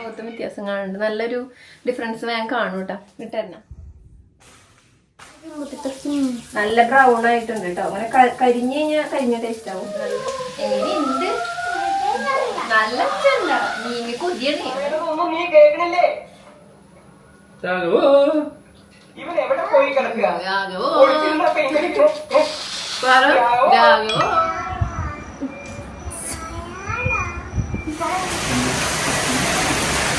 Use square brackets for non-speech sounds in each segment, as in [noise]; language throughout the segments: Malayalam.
മുഖത്തും വ്യത്യാസം കാണുന്നുണ്ട്. നല്ലൊരു ഡിഫറൻസ് വേഗം കാണും കേട്ടോ. ഇട്ടന്നെ നല്ല ബ്രൗൺ ആയിട്ടുണ്ട് കേട്ടോ. അങ്ങനെ കരിഞ്ഞു കഴിഞ്ഞാൽ കരിഞ്ഞ ടേസ്റ്റ് ആവും. എങ്ങനെയുണ്ട് നല്ല നീ കൊതിയണേ. ഇവൻ എവിടെ പോയി കിടക്കുക? രാഘവോ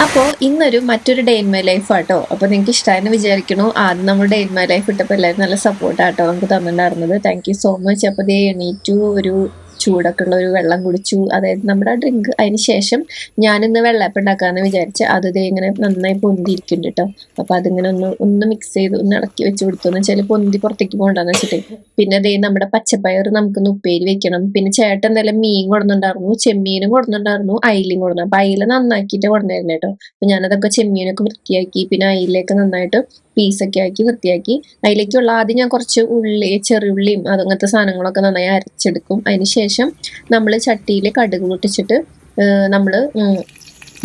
അപ്പോൾ ഇന്നൊരു മറ്റൊരു ഡേ ഇൻ മൈ ലൈഫ് ആട്ടോ. അപ്പോൾ നിങ്ങൾക്ക് ഇഷ്ടമായെന്ന് വിചാരിക്കണു ആദ്യം നമ്മൾ ഡേ ഇൻ മൈ ലൈഫ് ഇട്ടപ്പോൾ എല്ലാവരും നല്ല സപ്പോർട്ടാട്ടോ നമുക്ക് തന്നിട്ടുണ്ടായിരുന്നത്. താങ്ക് യു സോ മച്ച് അപ്പോൾ ദേ എണീറ്റു ഒരു ചൂടൊക്കെ ഉള്ള ഒരു വെള്ളം കുടിച്ചു. അതായത് നമ്മുടെ ഡ്രിങ്ക് അതിന് ശേഷം ഞാനിന്ന് വെള്ളപ്പം ഉണ്ടാക്കാമെന്ന് വിചാരിച്ച് അത് ഇങ്ങനെ നന്നായി പൊന്തിയിരിക്കുന്നുണ്ട് കേട്ടോ അപ്പോൾ അതിങ്ങനെ ഒന്ന് ഒന്ന് മിക്സ് ചെയ്ത് ഒന്ന് ഇളക്കി വെച്ച് കൊടുത്തു. എന്ന് വെച്ചാൽ പൊന്തി പുറത്തേക്ക് പോകണ്ടെന്ന് വെച്ചിട്ട്. പിന്നെ അതേ നമ്മുടെ പച്ചപ്പയർ നമുക്കൊന്ന് ഉപ്പേരി വെക്കണം. പിന്നെ ചേട്ടൻ എന്തായാലും മീൻ കൊടുന്നുണ്ടായിരുന്നു. ചെമ്മീനും കൊടുന്നുണ്ടായിരുന്നു. അയിലും കൊടുന്നു. അപ്പൊ അയില നന്നാക്കിയിട്ട് കൊടുന്നായിരുന്നു കേട്ടോ അപ്പൊ ഞാനതൊക്കെ ചെമ്മീനൊക്കെ വൃത്തിയാക്കി. പിന്നെ അയിലൊക്കെ നന്നായിട്ട് പീസൊക്കെ ആക്കി വൃത്തിയാക്കി. അതിലേക്കുള്ള ആദ്യം ഞാൻ കുറച്ച് ഉള്ളി ചെറിയുള്ളിയും അതങ്ങനത്തെ സാധനങ്ങളൊക്കെ നന്നായി അരച്ചെടുക്കും. അതിന് ശേഷം നമ്മൾ ചട്ടിയിൽ കടുക് പൊട്ടിച്ചിട്ട് നമ്മൾ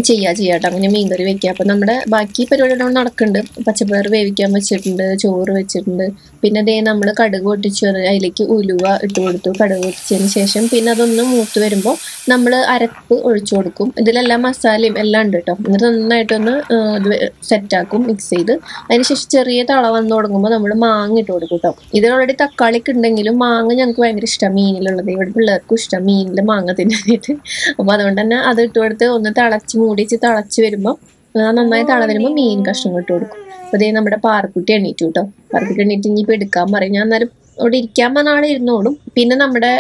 ചെയ്യാ ചെയ്യാട്ടോ. അങ്ങനെ മീൻകറി വെക്കുക അപ്പം നമ്മുടെ ബാക്കി പരിപാടികൾ നടക്കുന്നുണ്ട് പച്ചപ്പയർ വേവിക്കാൻ വെച്ചിട്ടുണ്ട് ചോറ് വെച്ചിട്ടുണ്ട്. പിന്നെ അതേ നമ്മൾ കടുക് പൊട്ടിച്ച് അതിലേക്ക് ഉലുവ ഇട്ട് കൊടുത്തു. കടുക് പൊട്ടിച്ചതിന് ശേഷം പിന്നെ അതൊന്ന് മൂത്ത് വരുമ്പോൾ നമ്മൾ അരപ്പ് ഒഴിച്ചു കൊടുക്കും. ഇതിലെല്ലാം മസാലയും എല്ലാം ഉണ്ട് കേട്ടോ എന്നിട്ട് നന്നായിട്ടൊന്ന് ഇത് സെറ്റാക്കും മിക്സ് ചെയ്ത്. അതിനുശേഷം ചെറിയ തള വന്ന് തുടങ്ങുമ്പോൾ നമ്മൾ മാങ്ങ ഇട്ട് കൊടുക്കും കേട്ടോ ഇതിൽ ഓൾറെഡി തക്കാളിക്ക് ഉണ്ടെങ്കിലും മാങ്ങ ഞങ്ങൾക്ക് ഭയങ്കര ഇഷ്ടം. മീനിലുള്ളത്. ഇവിടെ പിള്ളേർക്കും ഇഷ്ടം മീനിൽ മാങ്ങ തിന്നാനായിട്ട്. അപ്പോൾ അതുകൊണ്ട് തന്നെ അത് ഇട്ട് കൊടുത്ത് ഒന്ന് തിളച്ച് മൂടിച്ച് തിളച്ച് വരുമ്പോൾ നന്നായി തള വരുമ്പോൾ മീൻ കഷ്ണം ഇട്ട് കൊടുക്കും. അപ്പോൾ നമ്മുടെ പാറക്കുട്ടി എണീറ്റു കേട്ടോ പാറക്കുട്ടി എണീറ്റ് ഇനിയിപ്പോൾ എടുക്കാൻ പറയും. ഞാൻ അന്നേരം അവിടെ ഇരിക്കാൻ പറഞ്ഞ ആളെ ഇരുന്നോളും പിന്നെ നമ്മുടെ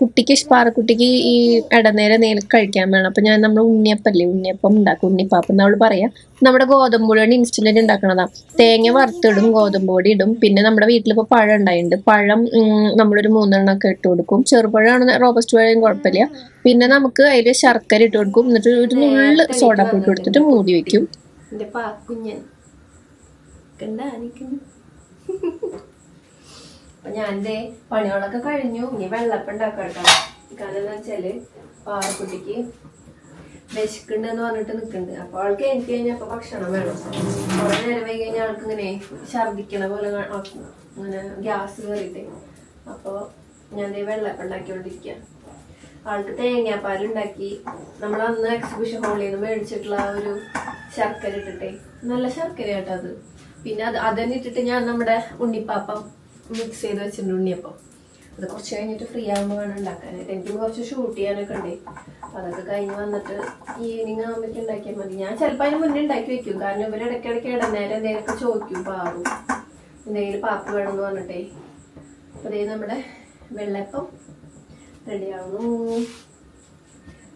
കുട്ടിക്ക് പാറക്കുട്ടിക്ക് ഈ ഇടനേരം നേരെ കഴിക്കാൻ വേണം. അപ്പൊ ഞാൻ നമ്മൾ ഉണ്ണിയപ്പല്ലേ ഉണ്ണിയപ്പം ഉണ്ടാക്കും ഉണ്ണിപ്പാപ്പം എന്ന് അവൾ പറയാം. നമ്മുടെ ഗോതമ്പ് പൊടി കൊണ്ട് ഇൻസ്റ്റന്റ് ഉണ്ടാക്കണതാ. തേങ്ങ വറുത്തിടും ഗോതമ്പ് പൊടി ഇടും. പിന്നെ നമ്മുടെ വീട്ടിലിപ്പോ പഴം ഉണ്ടായിട്ടുണ്ട്. പഴം നമ്മളൊരു മൂന്നെണ്ണം ഒക്കെ ഇട്ട് കൊടുക്കും. ചെറുപഴമാണ് റോബസ്റ്റ് പഴം കുഴപ്പമില്ല. പിന്നെ നമുക്ക് അതിൽ ശർക്കര ഇട്ട് കൊടുക്കും. എന്നിട്ട് ഒരു നുള്ള് സോഡ ഇട്ട് കൊടുത്തിട്ട് മൂടി വെക്കും. കണ്ടാ അപ്പൊ ഞാൻ ദേ പണികളൊക്കെ കഴിഞ്ഞു. ഇനി വെള്ളപ്പം ഉണ്ടാക്കാം കാരണം വെച്ചാൽ പാറക്കുട്ടിക്ക് വിശക്കുണ്ടെന്ന് പറഞ്ഞിട്ട് നിൽക്കുന്നുണ്ട് അപ്പൊ ആൾക്ക് എനിക്ക് കഴിഞ്ഞപ്പോൾ ഭക്ഷണം വേണം. കുറെ നേരം വൈകി കഴിഞ്ഞാൽ ആൾക്ക് ഇങ്ങനെ ഛർദിക്കണ പോലെ ഇങ്ങനെ ഗ്യാസ് കയറിയിട്ട് അപ്പൊ ഞാൻ വെള്ളപ്പം ഉണ്ടാക്കിക്കൊണ്ടിരിക്കുക ആൾക്ക് തേങ്ങാപ്പാൽ ഉണ്ടാക്കി. നമ്മൾ അന്ന് എക്സിബിഷൻ ഹാളിൽ നിന്ന് മേടിച്ചിട്ടുള്ള ആ ഒരു ശർക്കര ഇട്ടിട്ടേ. നല്ല ശർക്കര കേട്ടോ അത്. പിന്നെ അത് അതന്നെ ഇട്ടിട്ട് ഞാൻ നമ്മുടെ ഉണ്ണിപ്പാപ്പം മിക്സ് ചെയ്ത് വെച്ചിട്ടുണ്ട് ഉണ്ണിയപ്പം അത് കുറച്ച് കഴിഞ്ഞിട്ട് ഫ്രീ ആകുമ്പോൾ വേണം ഉണ്ടാക്കാനായിട്ട്. എനിക്ക് കുറച്ച് ഷൂട്ട് ചെയ്യാനൊക്കെ ഉണ്ട്. അപ്പോൾ അതൊക്കെ കഴിഞ്ഞ് വന്നിട്ട് ഈവനിങ് ആകുമ്പോഴേക്കും ഉണ്ടാക്കിയാൽ മതി. ഞാൻ ചിലപ്പോൾ അതിന് മുന്നേ ഉണ്ടാക്കി വെക്കും. കാരണം ഇവർ ഇടയ്ക്കിടയ്ക്ക് ഇടനേരം എന്തെങ്കിലുമൊക്കെ ചോദിക്കും പാവും എന്തെങ്കിലും പാപ്പ് വേണമെന്ന് പറഞ്ഞിട്ടേ. അപ്പോൾ ദേ നമ്മുടെ വെള്ളപ്പം റെഡിയാവുന്നു.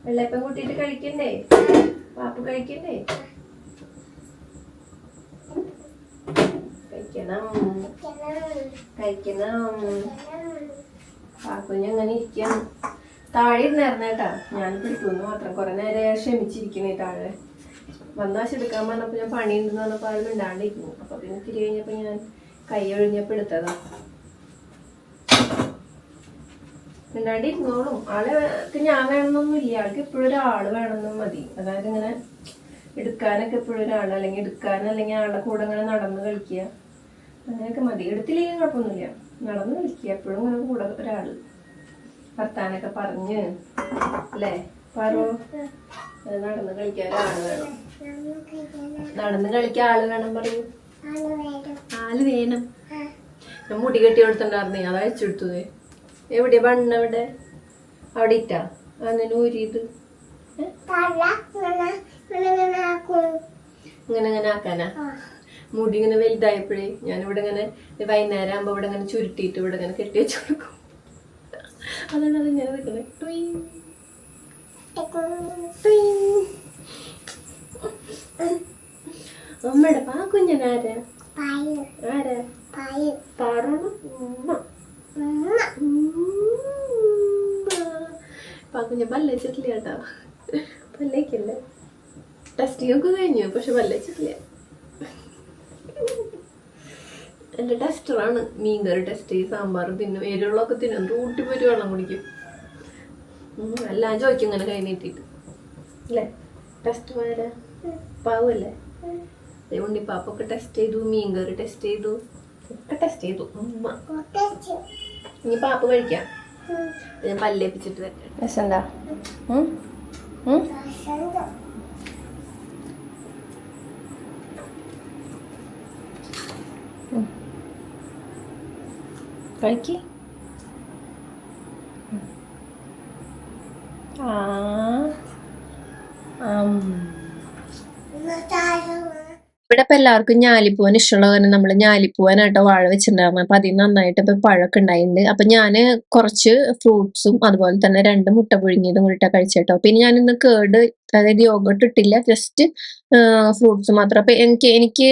വെള്ളപ്പം കൂട്ടിയിട്ട് കഴിക്കണ്ടേ? പാപ്പ് കഴിക്കണ്ടേ? കഴിക്കണം. പാക്കുഞ്ഞ് അങ്ങനെ ഇരിക്കണം. താഴെ ഇരുന്നായിരുന്നു കേട്ടാ. ഞാൻ പിടിക്കുന്നു മാത്രം. കുറെ നേരം ക്ഷമിച്ചിരിക്കണേ താഴെ. വന്നാശം എടുക്കാൻ പറഞ്ഞപ്പോ ഞാൻ പണിയുണ്ടെന്ന് പറഞ്ഞപ്പോ അത് മിണ്ടാണ്ടിരിക്കുന്നു. അപ്പൊ പിന്നെ തിരി കഴിഞ്ഞപ്പോ ഞാൻ കൈ ഒഴിഞ്ഞപ്പോ എടുത്തതാ. മിണ്ടാണ്ടിരുന്നോളും ആൾ ഞാൻ വേണമെന്നൊന്നും ഇല്ല ആൾക്ക് എപ്പോഴും ഒരാൾ വേണമെന്നും മതി. അതായത് ഇങ്ങനെ എടുക്കാനൊക്കെ എപ്പോഴും ഒരാൾ അല്ലെങ്കിൽ എടുക്കാൻ അല്ലെങ്കിൽ ആളുടെ കൂടെ ഇങ്ങനെ നടന്ന് കളിക്കുക. അങ്ങനെയൊക്കെ മതി. എടുത്തില്ലെങ്കിൽ കുഴപ്പമൊന്നുമില്ല. നടന്ന് കളിക്കുക എപ്പോഴും ഇങ്ങനെ കൂടെ ഒരാൾ വർത്താനൊക്കെ പറഞ്ഞ് അല്ലേ? പറോ നടന്ന് കളിക്കാൻ ആൾ വേണം. നടന്ന് കളിക്കാൻ ആൾ വേണം പറയൂ. ആൾ വേണം. ഞാൻ മുടി കെട്ടി കൊടുത്തിട്ടുണ്ടായിരുന്നേ. അത് അയച്ചെടുത്തത് എവിടെയാ ബണ്ണ് എവിടെ? അവിടെ ഇറ്റ. അങ്ങനെ ഊരിയത്? ഇങ്ങനെ ഇങ്ങനെ ആക്കാനാ? മുടി ഇങ്ങനെ വലുതായപ്പോഴേ ഞാനിവിടെ ഇങ്ങനെ വൈകുന്നേരം ആകുമ്പോൾ ഇവിടെ ഇങ്ങനെ ചുരുട്ടിയിട്ട് ഇവിടെ ഇങ്ങനെ കെട്ടി വെച്ച് കൊടുക്കും. അതാണ് അത് ഇങ്ങനെ നിൽക്കുന്നത്. അമ്മയുടെ പാ കുഞ്ഞനാരാ ആരാ? പാക്കുഞ്ഞ പല്ലച്ചിട്ടില്ല കേട്ടോ. പല്ലേക്കല്ലേ ടെസ്റ്റിംഗ് ഒക്കെ കഴിഞ്ഞു പക്ഷെ പല്ലേച്ചിട്ടില്ല എന്റെ ടെസ്റ്ററാണ് മീൻകറി ടെസ്റ്റ് സാമ്പാർ തിന്നും എരിവുള്ളൊക്കെ തിന്നും. റൂട്ടി പോയിട്ട് വെള്ളം കുടിക്കും. എല്ലാം ചോദിക്കും ഇങ്ങനെ കൈ നീട്ടിയിട്ട് അല്ലേ ടെസ്റ്റ് പോയാലേ? പാവല്ലേ? അതുകൊണ്ട് പാപ്പൊക്കെ ടെസ്റ്റ് ചെയ്തു മീൻകറി ടെസ്റ്റ് ചെയ്തു. ഒക്കെ ടെസ്റ്റ് ചെയ്തു. ഉമ്മ. ഇനി പാപ്പ കഴിക്കാം. ഞാൻ പല്ലേപ്പിച്ചിട്ട് വരട്ടെ രസണ്ടാ? കഴിക്ക് ഉം. ആ ആം. ഇവിടെ ഇപ്പൊ എല്ലാവർക്കും ഞാലിപ്പൂവൻ ഇഷ്ടമുള്ള കാരണം നമ്മൾ ഞാലിപ്പൂവനായിട്ട് വാഴ വെച്ചിട്ടുണ്ടായിരുന്നു അപ്പൊ അതിൽ നന്നായിട്ട് ഇപ്പൊ പഴമൊക്കെ ഉണ്ടായിട്ടുണ്ട്. അപ്പൊ ഞാൻ കുറച്ച് ഫ്രൂട്ട്സും അതുപോലെ തന്നെ രണ്ട് മുട്ട പുഴുങ്ങിയതും കൂടിയിട്ട് കഴിച്ചേട്ടോ. പിന്നെ ഞാൻ ഇന്ന് കേട് അതായത് യോഗട്ട് ഇട്ടില്ല. ജസ്റ്റ് ഫ്രൂട്ട്സ് മാത്രം. അപ്പൊ എനിക്ക് എനിക്ക്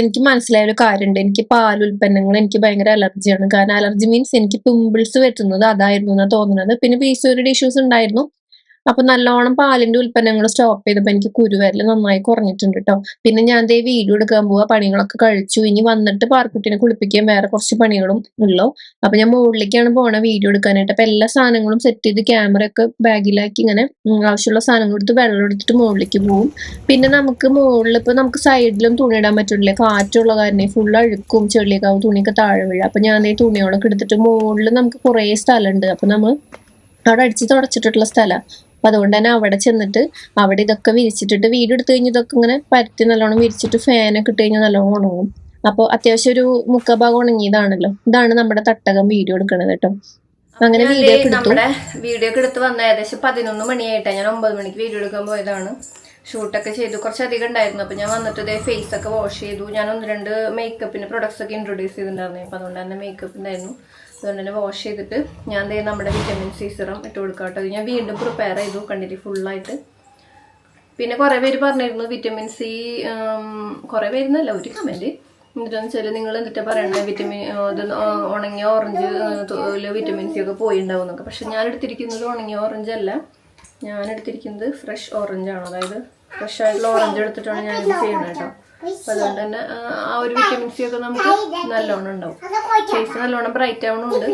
എനിക്ക് മനസ്സിലായ ഒരു കാര്യമുണ്ട്. എനിക്ക് പാൽ ഉൽപ്പന്നങ്ങൾ എനിക്ക് ഭയങ്കര അലർജിയാണ്. കാരണം അലർജി മീൻസ് എനിക്ക് പിമ്പിൾസ് വരുന്നത് അതായിരുന്നു എന്നാ തോന്നുന്നത്. പിന്നെ പീസോറിയുടെ ഇഷ്യൂസ് ഉണ്ടായിരുന്നു. അപ്പൊ നല്ലോണം പാലിന്റെ ഉൽപ്പന്നങ്ങൾ സ്റ്റോപ്പ് ചെയ്തപ്പോ എനിക്ക് കുരുവരൽ നന്നായി കുറഞ്ഞിട്ടുണ്ട് കേട്ടോ പിന്നെ ഞാൻ ദേ വീഡിയോ എടുക്കാൻ പോവാ. പണികളൊക്കെ കഴിച്ചു. ഇനി വന്നിട്ട് പാർക്കുട്ടിനെ കുളിപ്പിക്കാൻ വേറെ കുറച്ച് പണികളും ഉള്ളു. അപ്പൊ ഞാൻ മുകളിലേക്കാണ് പോണ വീഡിയോ എടുക്കാനായിട്ട്. അപ്പൊ എല്ലാ സാധനങ്ങളും സെറ്റ് ചെയ്ത് ക്യാമറ ഒക്കെ ബാഗിലാക്കി ഇങ്ങനെ ആവശ്യമുള്ള സാധനങ്ങൾ എടുത്ത് വെള്ളം എടുത്തിട്ട് മുകളിലേക്ക് പോകും പിന്നെ നമുക്ക് മുകളിൽ ഇപ്പൊ നമുക്ക് സൈഡിലും തുണി ഇടാൻ പറ്റില്ല കാറ്റുള്ള കാരണം ഫുൾ അഴുക്കും ചെളിയൊക്കെ തുണിയൊക്കെ താഴെ വീഴും. അപ്പൊ ഞാൻ ഈ തുണികളൊക്കെ എടുത്തിട്ട് മുകളിൽ നമുക്ക് കുറേ സ്ഥലമുണ്ട് അപ്പൊ നമ്മൾ അവിടെ അടിച്ച് തുടച്ചിട്ടുള്ള സ്ഥലമാണ് അപ്പൊ അതുകൊണ്ട് തന്നെ അവിടെ ചെന്നിട്ട് അവിടെ ഇതൊക്കെ വിരിച്ചിട്ടിട്ട് വീട് എടുത്തു കഴിഞ്ഞ് ഇതൊക്കെ ഇങ്ങനെ പരത്തി നല്ലോണം വിരിച്ചിട്ട് ഫാനൊക്കെ ഇട്ട് കഴിഞ്ഞാൽ നല്ലോണം ഉണങ്ങും. അപ്പോൾ അത്യാവശ്യം ഒരു മുക്കഭാഗം ഉണങ്ങിയതാണല്ലോ. ഇതാണ് നമ്മുടെ തട്ടകം വീഡിയോ എടുക്കണത് കേട്ടോ. അങ്ങനെ വീഡിയോ നമ്മുടെ വീഡിയോ ഒക്കെ എടുത്ത് വന്ന ഏകദേശം പതിനൊന്ന് മണിയായിട്ടാണ് ഞാൻ ഒമ്പത് മണിക്ക് വീഡിയോ എടുക്കാൻ പോയതാണ്. ഷൂട്ടൊക്കെ ചെയ്തു. കുറച്ചധികം ഉണ്ടായിരുന്നു. അപ്പൊ ഞാൻ വന്നിട്ട് ഇതേ ഫേസ് ഒക്കെ വാഷ് ചെയ്തു. ഞാൻ ഒന്ന് രണ്ട് മേക്കപ്പിന്റെ പ്രൊഡക്ട്സ് ഒക്കെ ഇൻട്രൊഡ്യൂസ് ചെയ്തിട്ടുണ്ടായിരുന്നു. അപ്പൊ അതുകൊണ്ട് തന്നെ മേക്കപ്പ് ഉണ്ടായിരുന്നു. അതുകൊണ്ട് തന്നെ വാഷ് ചെയ്തിട്ട് ഞാൻ ദേ നമ്മുടെ വിറ്റമിൻ സി സിറം ഇട്ട് കൊടുക്കാം കേട്ടോ ഞാൻ വീണ്ടും പ്രിപ്പയർ ചെയ്തു കണ്ടിട്ട് ഫുള്ളായിട്ട് പിന്നെ കുറേ പേര് പറഞ്ഞിരുന്നു വിറ്റമിൻ സി കുറേ പേരുന്നല്ല ഒരു കമന്റ് എന്നിട്ടെന്ന് വെച്ചാൽ നിങ്ങൾ എന്നിട്ട് പറയണ? വിറ്റമിൻ ഇത് ഉണങ്ങിയ ഓറഞ്ച് വിറ്റമിൻ സി ഒക്കെ പോയി ഉണ്ടാവും എന്നൊക്കെ. പക്ഷെ ഞാൻ എടുത്തിരിക്കുന്നത് ഉണങ്ങിയ ഓറഞ്ച് അല്ല. ഞാൻ എടുത്തിരിക്കുന്നത് ഫ്രഷ് ഓറഞ്ചാണ് അതായത് ഫ്രഷ് ആയിട്ടുള്ള ഓറഞ്ച് എടുത്തിട്ടാണ് ഞാൻ ഇത് ചെയ്യുന്നത് കേട്ടോ. അപ്പൊ അതുകൊണ്ട് തന്നെ ആ, ഒരു വിറ്റമിൻ സി ഒക്കെ നമുക്ക് നല്ലോണം ഉണ്ടാവും. ഫേസ് നല്ലോണം ബ്രൈറ്റ് ആവണുണ്ട്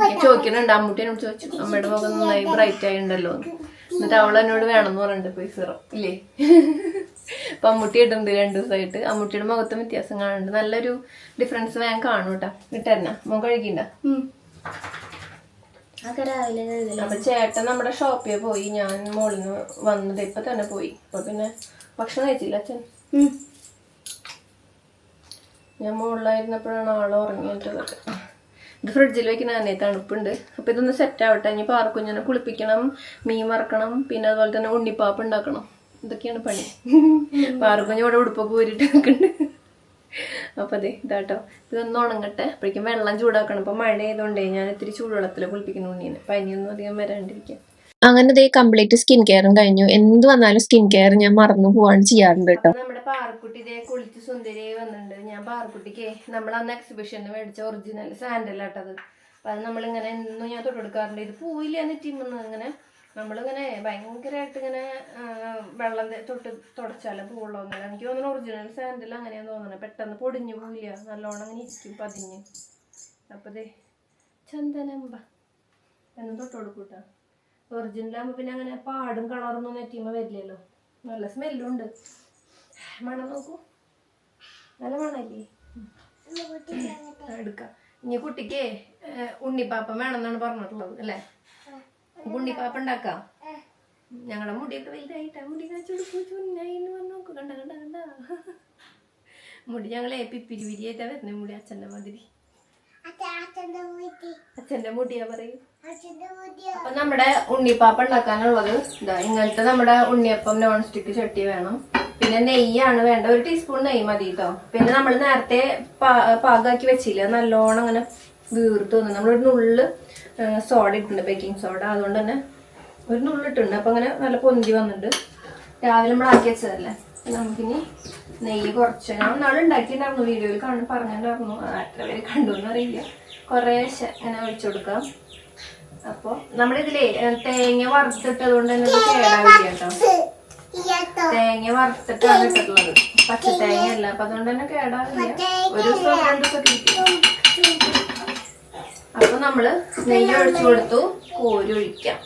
ഞാൻ ചോദിക്കുന്നുണ്ട് അമ്മൂട്ടി എന്നോട് ചോദിച്ചു. അമ്മയുടെ മുഖം നന്നായി ബ്രൈറ്റ് ആയി ഉണ്ടല്ലോ എന്ന്. എന്നിട്ട് അവൾ എന്നോട് വേണമെന്ന് പറഞ്ഞിട്ട് പോയി സിറം. ഇല്ലേ? അപ്പൊ അമ്മൂട്ടി ഇടുന്നുണ്ട് രണ്ടു ദിവസമായിട്ട്. അമ്മൂട്ടിയുടെ മുഖത്തും വ്യത്യാസം കാണുന്നുണ്ട്. നല്ലൊരു ഡിഫറൻസ് ഞാൻ കാണും കേട്ടാ. ഇട്ടെന്നാ മുഖം കഴിക്കണ്ട അപ്പൊ ചേട്ടൻ നമ്മുടെ ഷോപ്പിൽ പോയി. ഞാൻ മോളിൽ നിന്ന് വന്നത് ഇപ്പൊ തന്നെ പോയി. അപ്പൊ പിന്നെ ഭക്ഷണം കഴിച്ചില്ല അച്ഛൻ. ഞാൻ മുകളിലായിരുന്നപ്പോഴാണ് ആൾ ഉറങ്ങിയിട്ടതൊക്കെ ഇത് ഫ്രിഡ്ജിൽ വെക്കുന്ന തന്നെ തണുപ്പുണ്ട്. അപ്പൊ ഇതൊന്ന് സെറ്റ് ആവട്ടെ. ഇനി പാർക്കുഞ്ഞിനെ കുളിപ്പിക്കണം മീൻ വറക്കണം പിന്നെ അതുപോലെ തന്നെ ഉണ്ണിപ്പാപ്പ് ഉണ്ടാക്കണം. ഇതൊക്കെയാണ് പണി. [laughs] പാർക്കുഞ്ഞ് ഇവിടെ ഉടുപ്പൊക്കെ ഊരിട്ട് നിൽക്കുന്നുണ്ട്. അപ്പൊ അതെ ഇതാട്ടോ. ഇതൊന്ന് ഉണങ്ങട്ടെ. അപ്പോഴേക്കും വെള്ളം ചൂടാക്കണം. ഇപ്പൊ മഴ ആയതുകൊണ്ടേ ഞാൻ ഇത്തിരി ചൂടുവെള്ളത്തിൽ കുളിപ്പിക്കുന്ന ഉണ്ണീനെ. പനിയൊന്നും അധികം വരാണ്ടിരിക്കാൻ അങ്ങനെ ദേ കംപ്ലീറ്റ് സ്കിൻ കെയറും കഴിഞ്ഞു. എന്ത് വന്നാലും സ്കിൻ കെയർ ഞാൻ മറന്നു പോവാണ് ചെയ്യാറുണ്ട് കേട്ടോ. നമ്മുടെ പാറക്കുട്ടി ഇതേ കുളിച്ച് സുന്ദരിയായി വന്നിട്ടുണ്ട്. ഞാൻ പാറക്കുട്ടിക്ക് നമ്മൾ അന്ന് എക്സിബിഷൻ മേടിച്ച ഒറിജിനൽ സാൻഡൽ ആട്ടത് അപ്പൊ അത് നമ്മളിങ്ങനെ എന്നും ഞാൻ തൊട്ടെടുക്കാറുണ്ട്. ഇത് പോയില്ല എന്നിട്ടിന്ന് ഇങ്ങനെ നമ്മളിങ്ങനെ ഭയങ്കരമായിട്ട് ഇങ്ങനെ വെള്ളം തൊട്ട് തുടച്ചാലും പോകുള്ളൂ എന്നല്ല എനിക്ക് തോന്നുന്നു ഒറിജിനൽ സാൻഡൽ അങ്ങനെയാന്ന് തോന്നുന്നത് പെട്ടെന്ന് പൊടിഞ്ഞു പോയില്ല നല്ലോണം അങ്ങനെ ഇരിക്കും പതിഞ്ഞ്. അപ്പൊ ചന്ദനമ്പ എന്ന് തൊട്ട് കൊടുക്കൂട്ടാ ഒറിജിനലാകുമ്പോൾ പിന്നെ അങ്ങനെ പാടും കളറൊന്നും നെറ്റിയുമ്പോൾ വരില്ലല്ലോ. നല്ല സ്മെല്ലും ഉണ്ട്. മണം നോക്കൂ. നല്ല മണല്ലേ? എടുക്കാം. ഇനി കുട്ടിക്ക് ഉണ്ണിപ്പാപ്പം വേണമെന്നാണ് പറഞ്ഞിട്ടുള്ളത് അല്ലേ? ഉണ്ണിപ്പാപ്പ ഉണ്ടാക്കാം? ഞങ്ങളുടെ മുടിയൊക്കെ വലുതായിട്ടാ. മുടി കാച്ചു പറഞ്ഞു നോക്കൂ. കണ്ട കണ്ട കണ്ട. മുടി ഞങ്ങളെ പിപ്പിരി വിരിയായിട്ടാ വരുന്നത് മുടി അച്ഛന്റെ മാതിരി. അച്ഛന്റെ മുടിയാ പറയൂ. അപ്പൊ നമ്മുടെ ഉണ്ണിപ്പാപ്പ ഉണ്ടാക്കാനുള്ളത്. ഇതാ ഇങ്ങനത്തെ നമ്മുടെ ഉണ്ണിയപ്പം നോൺ സ്റ്റിക്ക് ചട്ടി വേണം. പിന്നെ നെയ്യാണ് വേണ്ട. ഒരു ടീസ്പൂൺ നെയ്യ് മതി കേട്ടോ പിന്നെ നമ്മൾ നേരത്തെ പാകാക്കി വെച്ചില്ല? നല്ലോണം അങ്ങനെ വീർത്ത് വന്നു. നമ്മളൊരു നുള്ള് സോഡ ഇട്ടിട്ടുണ്ട് ബേക്കിംഗ് സോഡ അതുകൊണ്ട് തന്നെ ഒരു നുള്ളിട്ടുണ്ട് അപ്പൊ അങ്ങനെ നല്ല പൊന്തി വന്നിട്ടുണ്ട്. രാവിലെ നമ്മൾ ആക്കി വെച്ചതല്ലേ? നമുക്കിനി നെയ്യ് കുറച്ച്. ഞാൻ നാളെ ഉണ്ടാക്കിയിട്ടുണ്ടായിരുന്നു. വീഡിയോയിൽ കാണും പറഞ്ഞിട്ടുണ്ടായിരുന്നു. പേര് കണ്ടു എന്നറിയില്ല. കുറേശ്ശെ ഇങ്ങനെ ഒഴിച്ചു കൊടുക്കാം. അപ്പൊ നമ്മളിതിലേ തേങ്ങ വറുത്തിട്ടത് കൊണ്ട് തന്നെ ഇത് കേടാവില്ല കേട്ടോ തേങ്ങ വറുത്തിട്ടാണ് ഇട്ടിട്ടുള്ളത്. പച്ച തേങ്ങ അല്ല അപ്പൊ അതുകൊണ്ട് തന്നെ കേടാവില്ല. ഒരു ദിവസം രണ്ടു ദിവസം അപ്പൊ നമ്മൾ നെയ്യ് ഒഴിച്ചു കൊടുത്തു. കോരി ഒഴിക്കാം.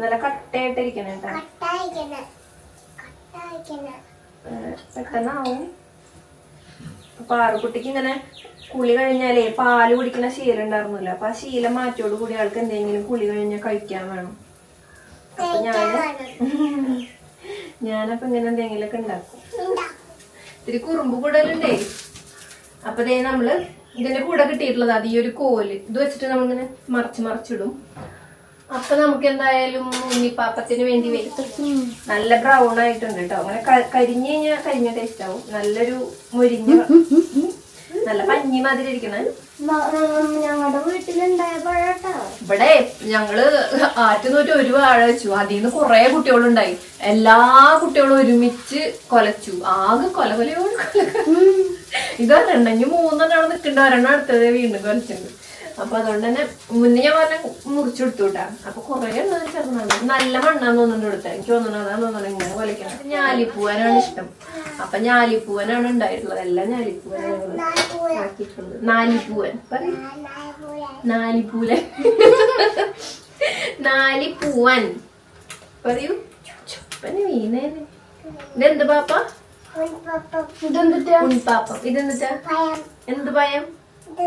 നല്ല കട്ടയായിട്ടിരിക്കണം കേട്ടോ പെട്ടെന്നാവും. അപ്പൊ ആറുകുട്ടിക്ക് ഇങ്ങനെ കുളി കഴിഞ്ഞാലേ പാൽ കുടിക്കുന്ന ശീലം ഉണ്ടായിരുന്നില്ല. അപ്പൊ ആ ശീലം മാറ്റിയോട് കൂടി ആൾക്ക് എന്തെങ്കിലും കുളി കഴിഞ്ഞാൽ കഴിക്കാൻ വേണം. അപ്പൊ ഞാൻ ഞാനപ്പൊ ഇങ്ങനെ എന്തെങ്കിലുമൊക്കെ ഉണ്ടാക്കും. ഇത്തിരി കുറുമ്പ് കൂടലുണ്ടേ. അപ്പൊ ദേ നമ്മൾ ഇതിന്റെ കൂടെ കിട്ടിയിട്ടുള്ളത് അത് ഈ ഒരു കോൽ. ഇത് വെച്ചിട്ട് നമ്മളിങ്ങനെ മറച്ച് മറിച്ചിടും. അപ്പൊ നമുക്ക് എന്തായാലും ഉണ്ണിപ്പാപ്പത്തിന് വേണ്ടി വരും. നല്ല ബ്രൗൺ ആയിട്ടുണ്ട് കേട്ടോ. അങ്ങനെ കരിഞ്ഞു കഴിഞ്ഞാൽ കരിഞ്ഞ ടേസ്റ്റ് ആവും. നല്ലൊരു മുരിഞ്ഞ നല്ല പഞ്ഞി മാതിരി ഇരിക്കണേ. ഞങ്ങളുടെ വീട്ടിലുണ്ടായ പഴട്ടോ. ഇവിടെ ഞങ്ങൾ ആറ്റുനൂറ്റ് ഒരു വാഴ വെച്ചു. അതിൽ നിന്ന് കുറെ കുട്ടികളുണ്ടായി. എല്ലാ കുട്ടികളും ഒരുമിച്ച് കൊലച്ചു. ആകെ കൊല കൊലയോട് കൊല ഇത് ഒരെണ്ണം ഇനി മൂന്നെണ്ണാണ് നിൽക്കേണ്ട. ഒരെണ്ണം അടുത്തത് വീണ്ടും കൊലച്ചിട്ടുണ്ട് അപ്പൊ അതുകൊണ്ട് തന്നെ മുന്നേ ഞാൻ പറഞ്ഞ മുറിച്ചു കൊടുത്തു കേട്ടാ അപ്പൊ കുറെ എണ്ണം ചെറുതാണ് നല്ല മണ്ണാന്ന് തോന്നുന്നുണ്ട് കൊടുത്തത് എനിക്ക് തോന്നുന്നു അതാന്ന് തോന്നുന്നു ഇങ്ങനെ കൊലക്കണം ഞാലിപ്പൂവനാണ് ഇഷ്ടം. അപ്പൊ ഞാലിപ്പൂവനാണ് ഉണ്ടായിട്ടുള്ളത്. എല്ലാം ഞാലിപ്പൂവനാണ് ആക്കിയിട്ടുള്ളത് നാലിപ്പൂവൻ. പറയും. നാലിപ്പൂലൻ നാലിപ്പൂവൻ. പറയൂ. ചുപ്പന് വീണേന് ഇതെന്ത് പാപ്പ? ഇതെന്താ ഇതെന്താ എന്ത് പയം? [laughs]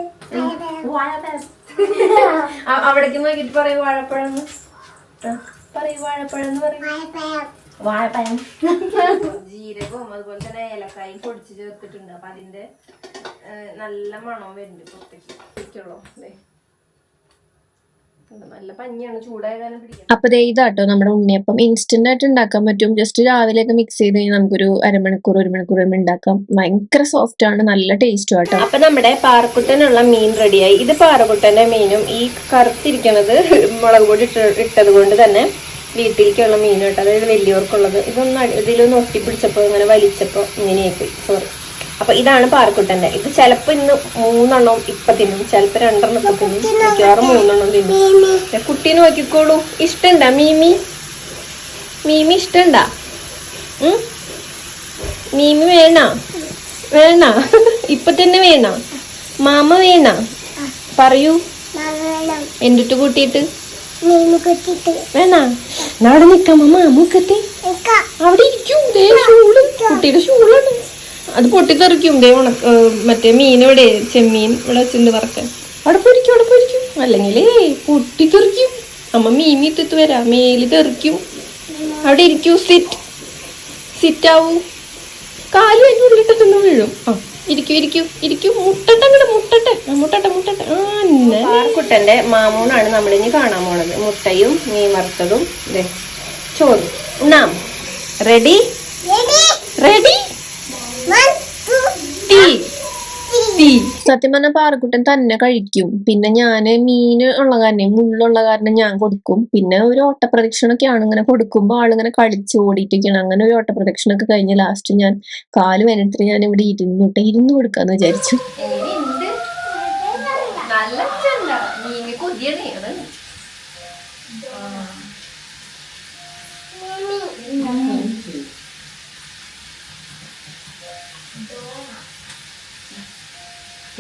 അവിടേക്ക് നോക്കിട്ട് പറയൂ വാഴപ്പഴം. പറയൂ വാഴപ്പഴം എന്ന് പറയൂ. വാഴപ്പഴം. ജീരകവും അതുപോലെ തന്നെ ഏലക്കായും പൊടിച്ച് ചേർത്തിട്ടുണ്ട്. അപ്പൊ അതിന്റെ നല്ല മണം വരുന്നുണ്ട് പുറത്തേക്ക് ഇരിക്കുള്ളൂ ദേ. ഉണ്ട്, നല്ല പഞ്ഞിയാണ് ചൂടായ കാരണം പിടിക്കാം അപ്പൊ ഇതാട്ടോ നമ്മുടെ ഉണ്ണിയപ്പം ഇൻസ്റ്റന്റ് ആയിട്ട് ഉണ്ടാക്കാൻ പറ്റും. ജസ്റ്റ് രാവിലെ ഒക്കെ മിക്സ് ചെയ്ത് കഴിഞ്ഞാൽ നമുക്കൊരു അരമണിക്കൂർ ഒരു മണിക്കൂർ ഉണ്ടാക്കാം. ഭയങ്കര സോഫ്റ്റ് ആണ് നല്ല ടേസ്റ്റും ആട്ടോ. അപ്പൊ നമ്മുടെ പാറക്കുട്ടനുള്ള മീൻ റെഡിയായി. ഇത് പാറക്കുട്ടന്റെ മീനും ഈ കറുത്തിരിക്കണത് മുളക് പൊടി ഇട്ട ഇട്ടത് കൊണ്ട് തന്നെ വീട്ടിലേക്കുള്ള മീൻ കേട്ടോ അതായത് വലിയവർക്കുള്ളത്. ഇതൊന്ന് ഇതിലൊന്ന് ഒട്ടിപ്പിടിച്ചപ്പോ ഇങ്ങനെ വലിച്ചപ്പോ ഇങ്ങനെയായിപ്പോയി സോറി അപ്പൊ ഇതാണ് പാറക്കുട്ടന്റെ. ഇത് ചിലപ്പോ ഇന്ന് മൂന്നെണ്ണം ഇപ്പൊ തിന്നും. ചിലപ്പോ രണ്ടെണ്ണം ഇപ്പൊ തിന്നും. മിക്കവാറും മൂന്നെണ്ണം തിന്നും. കുട്ടീനെ കുട്ടി നോക്കിക്കോളൂ. ഇഷ്ടണ്ട മീമി? മീമി ഇഷ്ടണ്ട? മീമി വേണ? വേണ? ഇപ്പൊ തന്നെ വേണ? മാമ വേണ? പറയൂ. എന്റെ കൂട്ടിയിട്ട്? വേണ? അവിടെ നിക്കാമ? മാമുക്കത്തി അവിടെ ഇരിക്കും. കുട്ടിയുടെ ഷൂളാണ്. അത് പൊട്ടിത്തെറിക്കും. ദേ ഉണ മറ്റേ മീൻ ഇവിടെ ചെമ്മീൻ ഇവിടെ വെച്ചിട്ടുണ്ട് വറക്കാൻ. അവിടെ പൊരിക്കും അവിടെ പൊരിക്കും. അല്ലെങ്കിലേ പൊട്ടിത്തെറിക്കും. അമ്മ മീൻ ഇത്തിട്ട് വരാം. മേൽ തെറിക്കും. അവിടെ ഇരിക്കൂ. സിറ്റ് സിറ്റ് ആവൂ. കാലും അതിന്റെ ഉള്ളിട്ടൊന്ന് വീഴും. ആ ഇരിക്കൂ ഇരിക്കൂ ഇരിക്കൂ. മുട്ടട്ടെ ഇവിടെ മുട്ടട്ടെ. മുട്ടട്ടെ മുട്ടട്ടെ. ആ കുട്ടന്റെ മാമൂണാണ് നമ്മളിനി കാണാൻ പോണത്. മുട്ടയും മീൻ വറുത്തതും. ദേ, ചോറും. ഉണ്ണാം റെഡി റെഡി ടീ. ടീ. സത്യം പറഞ്ഞാൽ പാറക്കുട്ടൻ തന്നെ കഴിക്കും. പിന്നെ ഞാൻ മീന് ഉള്ള കാരണം മുള്ളുള്ള കാരണം ഞാൻ കൊടുക്കും. പിന്നെ ഒരു ഓട്ടപ്രദക്ഷിണൊക്കെയാണ് ഇങ്ങനെ കൊടുക്കുമ്പോൾ ആളിങ്ങനെ കളിച്ച് ഓടിയിട്ടൊക്കെയാണ് അങ്ങനെ ഒരു ഓട്ടപ്രദക്ഷിണൊക്കെ കഴിഞ്ഞ് ലാസ്റ്റ് ഞാൻ കാൽ വേനത്തിന് ഞാൻ ഇവിടെ ഇരുന്നിട്ട് ഇരുന്ന് കൊടുക്കാന്ന് വിചാരിച്ചു.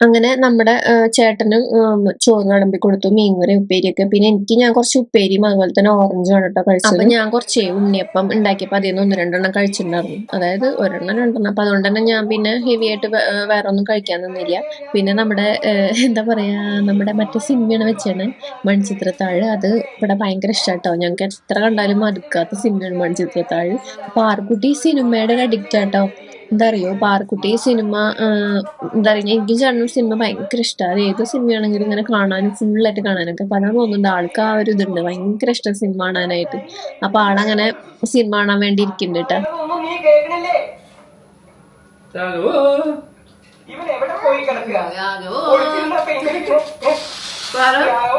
അങ്ങനെ നമ്മുടെ ചേട്ടനും ചോറ് വിളമ്പി കൊടുത്തു മീൻകറി ഉപ്പേരിയൊക്കെ പിന്നെ എനിക്ക് ഞാൻ കുറച്ച് ഉപ്പേരിയും അതുപോലെ തന്നെ ഓറഞ്ചും ആണ് കേട്ടോ കഴിച്ചത്. അപ്പൊ ഞാൻ കുറച്ച് ഉണ്ണിയപ്പം ഉണ്ടാക്കിയപ്പോൾ അതിൽ നിന്ന് ഒന്ന് രണ്ടെണ്ണം കഴിച്ചിട്ടുണ്ടായിരുന്നു. അതായത് ഒരെണ്ണം രണ്ടെണ്ണം. അപ്പൊ അതുകൊണ്ട് തന്നെ ഞാൻ പിന്നെ ഹെവി ആയിട്ട് വേറെ ഒന്നും കഴിക്കാൻ നിന്നില്ല. പിന്നെ നമ്മുടെ എന്താ പറയാ നമ്മുടെ മറ്റേ സിനിമയാണ് വെച്ചാണ് മൺചിത്രത്താഴ്. അത് ഇവിടെ ഭയങ്കര ഇഷ്ടാട്ടോ. ഞങ്ങൾക്ക് എത്ര കണ്ടാലും മടുക്കാത്ത സിനിമയാണ് മൺചിത്രത്താഴ്. അപ്പൊ ആർക്കുട്ടി സിനിമയുടെ അഡിക്റ്റ് ആട്ടോ. എന്താ പറയുക പാർക്കുട്ടി സിനിമ എന്താ പറയുക എനിക്ക് ചേട്ടൻ സിനിമ ഭയങ്കര ഇഷ്ടമാണ് ഏത് സിനിമയാണെങ്കിലും ഇങ്ങനെ കാണാനും ഫുള്ളായിട്ട് കാണാനൊക്കെ. അപ്പൊ തോന്നുന്നുണ്ട് ആൾക്ക് ആ ഒരു ഇതുണ്ട്. ഭയങ്കര ഇഷ്ടം സിനിമ കാണാനായിട്ട്. അപ്പൊ ആളങ്ങനെ സിനിമ കാണാൻ വേണ്ടി ഇരിക്കുന്നുണ്ട് കേട്ടോ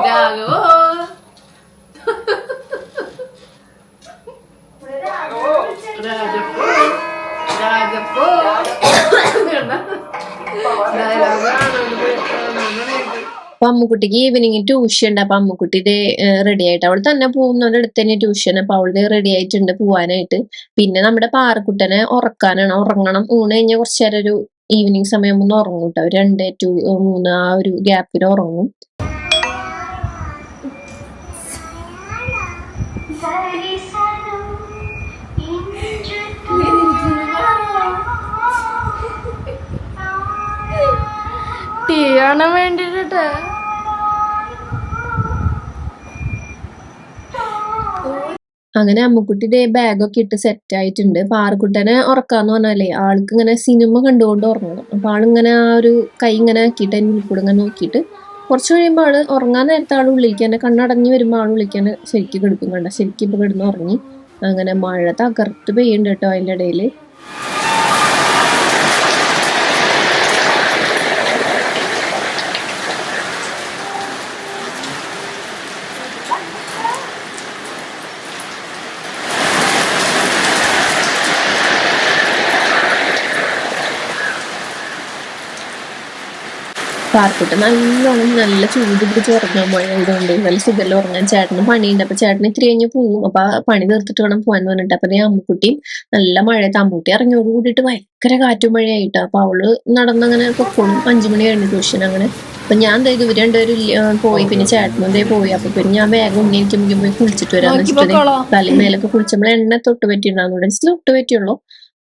രാഘവോ രാജപ്പോ അപ്പൊ അമ്മുക്കുട്ടിക്ക് ഈവനിങ് ട്യൂഷൻ ഉണ്ട്. അപ്പൊ അമ്മുക്കുട്ടി റെഡി ആയിട്ട് അവൾ തന്നെ പോകുന്നവരുടെ അടുത്ത് തന്നെ ട്യൂഷൻ അപ്പൊ അവൾ റെഡി ആയിട്ടുണ്ട് പോവാനായിട്ട്. പിന്നെ നമ്മുടെ പാറക്കുട്ടനെ ഉറക്കാനാണ്. ഉറങ്ങണം. ഊണ് കഴിഞ്ഞാൽ കുറച്ചു നേരം ഒരു ഈവനിങ് സമയം ഒന്ന് ഉറങ്ങും കേട്ടോ. രണ്ട് ടു മൂന്ന് ആ ഒരു ഗ്യാപ്പിൽ ഉറങ്ങും. ടീ വേണ്ടിട്ടാ അങ്ങനെ അമ്മുക്കുട്ടി ഡേ ബാഗൊക്കെ ഇട്ട് സെറ്റ് ആയിട്ടുണ്ട്. പാറക്കുട്ടനെ ഉറക്കാന്ന് പറഞ്ഞാലേ ആൾക്ക് ഇങ്ങനെ സിനിമ കണ്ടുകൊണ്ട് ഉറങ്ങണം. അപ്പൊ ആളിങ്ങനെ ആ ഒരു കൈ ഇങ്ങനെ ആക്കിയിട്ട് ഉള്ളിൽ കൂടെ ഇങ്ങനെ നോക്കിയിട്ട് കുറച്ച് കഴിയുമ്പോൾ ആൾ ഉറങ്ങാൻ നേരത്തെ ആൾ വിളിക്കാൻ കണ്ണടഞ്ഞ് വരുമ്പോൾ ആൾ വിളിക്കാൻ ശരിക്കും കിടക്കും കണ്ട. ശരിക്കും ഇപ്പൊ കിടന്ന് ഉറങ്ങി. അങ്ങനെ മഴ തകർത്ത് പെയ്യുന്നുണ്ട് കേട്ടോ അതിന്റെ ഇടയിൽ പാർക്കുട്ട് നല്ലോണം നല്ല ചൂട് പിടിച്ച് ഉറങ്ങാൻ പോയതുകൊണ്ട് നല്ല സുഖമല്ല ഉറങ്ങാൻ? ചേട്ടന് പണിയുണ്ട്. അപ്പൊ ചേട്ടൻ ഇത്തിരി കഴിഞ്ഞ് പോകും അപ്പൊ പണി തീർത്തിട്ട് വേണം പോകാൻ പറഞ്ഞിട്ട്. അപ്പൊ അമ്മുക്കുട്ടിയും നല്ല മഴയത്ത് അമ്മൂട്ടി ഇറങ്ങിയോട് കൂടിയിട്ട് ഭയങ്കര കാറ്റും മഴയായിട്ട്. അപ്പൊ അവൾ നടന്നങ്ങനെ പൊക്കോളും. അഞ്ചുമണി കഴിഞ്ഞു ട്യൂഷൻ അങ്ങനെ. അപ്പൊ ഞാൻ എന്താ ഇവർ രണ്ടുപേരും പോയി. പിന്നെ ചേട്ടനും ഇതേ പോയി. അപ്പൊ പിന്നെ ഞാൻ വേഗം ഉണ്ണി എനിക്ക് മുമ്പിൽ പോയി കുളിച്ചിട്ട് വരാന്ന് വെച്ചിട്ട് തലമേലൊക്കെ കുളിച്ച് കുളിച്ചപ്പോൾ എണ്ണ തൊട്ട് പറ്റിയിട്ടുണ്ടാകുന്നു ജസ്റ്റ് തൊട്ട് പറ്റിയുള്ളൂ.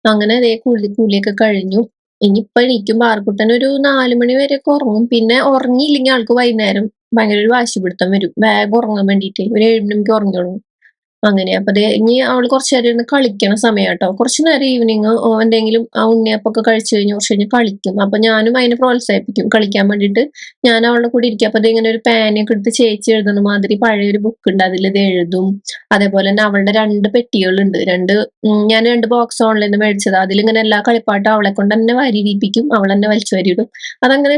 അങ്ങനെ അതേ കുളി കൂലിയൊക്കെ കഴിഞ്ഞു. ഇനിയിപ്പൊ എനിക്കും പാർക്കുട്ടൻ ഒരു നാല് മണി വരെയൊക്കെ ഉറങ്ങും. പിന്നെ ഉറങ്ങിയില്ലെങ്കിൽ ആൾക്ക് വൈകുന്നേരം ഭയങ്കര ഒരു വാശി പിടുത്തം വരും. വേഗം ഉറങ്ങാൻ വേണ്ടിയിട്ട്. ഒരു ഏഴ് മണിക്ക് ഉറങ്ങിയോളൂ അങ്ങനെ. അപ്പൊ ഇനി അവൾ കുറച്ചു നേരം കളിക്കണ സമയം കേട്ടോ കുറച്ചു നേരം ഈവനിങ് എന്തെങ്കിലും ആ ഉണ്ണിയപ്പൊക്കെ കഴിച്ചു കഴിഞ്ഞ് കുറച്ച് കഴിഞ്ഞ് കളിക്കും. അപ്പൊ ഞാനും അതിനെ പ്രോത്സാഹിപ്പിക്കും. കളിക്കാൻ വേണ്ടിയിട്ട് ഞാൻ അവളുടെ കൂടെ ഇരിക്കും. അപ്പൊ ഇങ്ങനെ ഒരു പാനൊക്കെ എടുത്ത് ചേച്ചി എഴുതുന്ന മാതിരി പഴയ ഒരു ബുക്ക് ഉണ്ട്. അതിൽ ഇത് എഴുതും. അതേപോലെ തന്നെ അവളുടെ രണ്ട് പെട്ടികളുണ്ട്. രണ്ട് ഞാൻ രണ്ട് ബോക്സ് ഓൺലൈനിൽ നിന്ന് മേടിച്ചത്. അതിലിങ്ങനെ എല്ലാ കളിപ്പാട്ടും അവളെ കൊണ്ട് തന്നെ വരിയിപ്പിക്കും അവൾ തന്നെ വലിച്ചു വരിയിടും. അതങ്ങനെ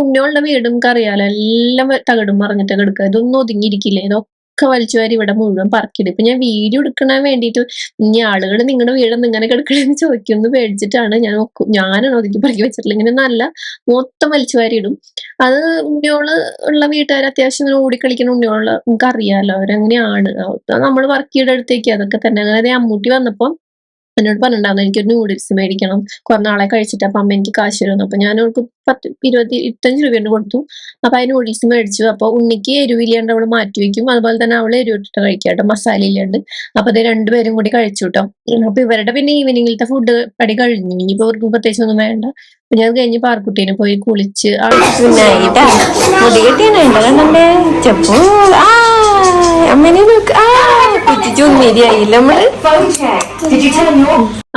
ഉണ്ണിയോളുടെ വീടും കറിയാലോ എല്ലാം തകടും മറിഞ്ഞിട്ട് കിടക്കുക ഇതൊന്നും ഒതുങ്ങിയിരിക്കില്ല. ഇതൊക്കെ വലിച്ചു വാരി ഇവിടെ മുഴുവൻ പറക്കിടും ഇപ്പൊ ഞാൻ വീഡിയോ എടുക്കണ വേണ്ടിയിട്ട് ഇനി ആളുകൾ നിങ്ങളുടെ വീട് ഇങ്ങനെ കിടക്കണെന്ന് ചോദിക്കുമെന്ന് പേടിച്ചിട്ടാണ് ഞാൻ ഞാനാണ് ഒതുക്കി പറക്കി വെച്ചിട്ടില്ല ഇങ്ങനെ നല്ല മൊത്തം വലിച്ചു ഇടും. അത് ഉണ്ണിയോൾ ഉള്ള വീട്ടുകാർ അത്യാവശ്യം ഇങ്ങനെ ഓടിക്കളിക്കുന്ന ഉണ്ണിയോൾ നമുക്ക് അറിയാലോ അവരങ്ങനെയാണ് നമ്മൾ പറക്കിയുടെ അടുത്തേക്ക് അതൊക്കെ തന്നെ. അങ്ങനെ അമ്മൂട്ടി വന്നപ്പം എന്നോട് പറഞ്ഞിട്ടുണ്ടായിരുന്നു എനിക്കൊരു നൂഡിൽസ് മേടിക്കണം. കുറെ നാളെ കഴിച്ചിട്ട് അപ്പൊ അമ്മ എനിക്ക് കാശ് തരുന്നു അപ്പൊ ഞാൻ അവൾക്ക് പത്ത് ഇരുപത്തി ഇരുപത്തഞ്ച് രൂപ കൊടുത്തു. അപ്പൊ ആ നൂഡിൽസ് മേടിച്ചു. അപ്പോൾ ഉണ്ണിക്ക് എരിവില്ലാണ്ട് അവൾ മാറ്റി വെക്കും. അതുപോലെ തന്നെ അവൾ എരിവിട്ടിട്ട് കഴിക്കാം കേട്ടോ മസാല ഇല്ലാണ്ട്. അപ്പൊ അത് രണ്ടുപേരും കൂടി കഴിച്ചു കേട്ടോ. അപ്പൊ ഇവരുടെ പിന്നെ ഈവനിങ്ങിലത്തെ ഫുഡ് പടി കഴിഞ്ഞു. ഇനിയിപ്പോ അവർക്ക് പ്രത്യേകിച്ച് ഒന്നും വേണ്ട. ഞാൻ കഴിഞ്ഞ് പാർക്കുട്ടീനെ പോയി കുളിച്ച് ആ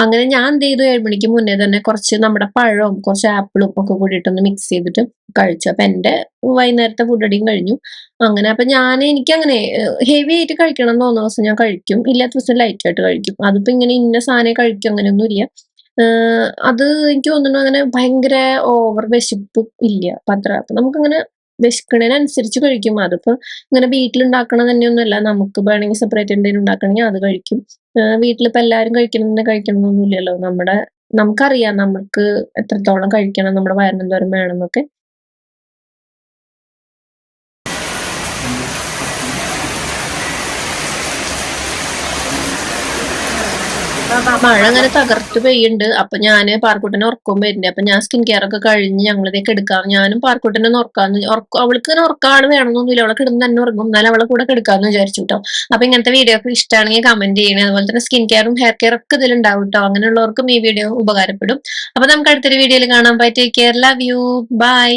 അങ്ങനെ ഞാൻ എന്ത് ചെയ്തു? ഏഴ് മണിക്ക് മുന്നേ തന്നെ കുറച്ച് നമ്മുടെ പഴവും കുറച്ച് ആപ്പിളും ഒക്കെ കൂടിയിട്ടൊന്ന് മിക്സ് ചെയ്തിട്ട് കഴിച്ചു. അപ്പൊ എന്റെ വൈകുന്നേരത്തെ ഫുഡ് അടിയും കഴിഞ്ഞു. അങ്ങനെ അപ്പൊ ഞാൻ എനിക്ക് അങ്ങനെ ഹെവി ആയിട്ട് കഴിക്കണം എന്ന് തോന്നുന്ന ദിവസം ഞാൻ കഴിക്കും. ഇല്ലാത്ത ദിവസം ലൈറ്റ് ആയിട്ട് കഴിക്കും. അതിപ്പോ ഇങ്ങനെ ഇന്ന സാധനം കഴിക്കും അങ്ങനെയൊന്നും ഇല്ല അത് എനിക്ക് തോന്നുന്നു അങ്ങനെ ഭയങ്കര ഓവർ വിശപ്പ് ഇല്ല. അപ്പൊ അത്ര. അപ്പൊ നമുക്കങ്ങനെ വിശക്കണതിനനുസരിച്ച് കഴിക്കും. അതിപ്പോ ഇങ്ങനെ വീട്ടിലുണ്ടാക്കണ തന്നെയൊന്നുമല്ല. നമുക്ക് വേണമെങ്കിൽ സെപ്പറേറ്റ് എന്തെങ്കിലും ഉണ്ടാക്കണമെങ്കിൽ അത് കഴിക്കും. വീട്ടിലിപ്പോ എല്ലാരും കഴിക്കണം തന്നെ കഴിക്കണമെന്നൊന്നുമില്ലല്ലോ. നമ്മുടെ നമുക്കറിയാം നമുക്ക് എത്രത്തോളം കഴിക്കണം നമ്മുടെ വയറിന് എന്തോരം വേണം എന്നൊക്കെ മഴ അങ്ങനെ തകർത്ത് പെയ്യുണ്ട്. അപ്പൊ ഞാൻ പാർക്കുട്ടനെ ഉറക്കം വരുന്നുണ്ട് അപ്പൊ ഞാൻ സ്കിൻ കെയർ ഒക്കെ കഴിഞ്ഞ് ഞങ്ങളിതേക്ക് എടുക്കാം. ഞാനും പാർക്കുട്ടനെ ഉറക്കാന്ന് ഉറക്കം അവൾക്ക് ഇങ്ങനെ ഉറക്കാണ് വേണമെന്നൊന്നുമില്ല അവളെ കിടന്ന് തന്നെ ഉറങ്ങും. എന്നാലും അവളെ കൂടെ കിടക്കാന്ന് വിചാരിച്ചു കേട്ടോ അപ്പൊ ഇങ്ങനത്തെ വീഡിയോ ഒക്കെ ഇഷ്ടമാണെങ്കിൽ കമന്റ് ചെയ്യണേ. അതുപോലെ തന്നെ സ്കിൻ കെയറും ഹെയർ കെയർ ഒക്കെ ഇതിലുണ്ടാവും കേട്ടോ അങ്ങനെയുള്ളവർക്കും ഈ വീഡിയോ ഉപകാരപ്പെടും. അപ്പൊ നമുക്ക് അടുത്തൊരു വീഡിയോയിൽ കാണാൻ take care love you bye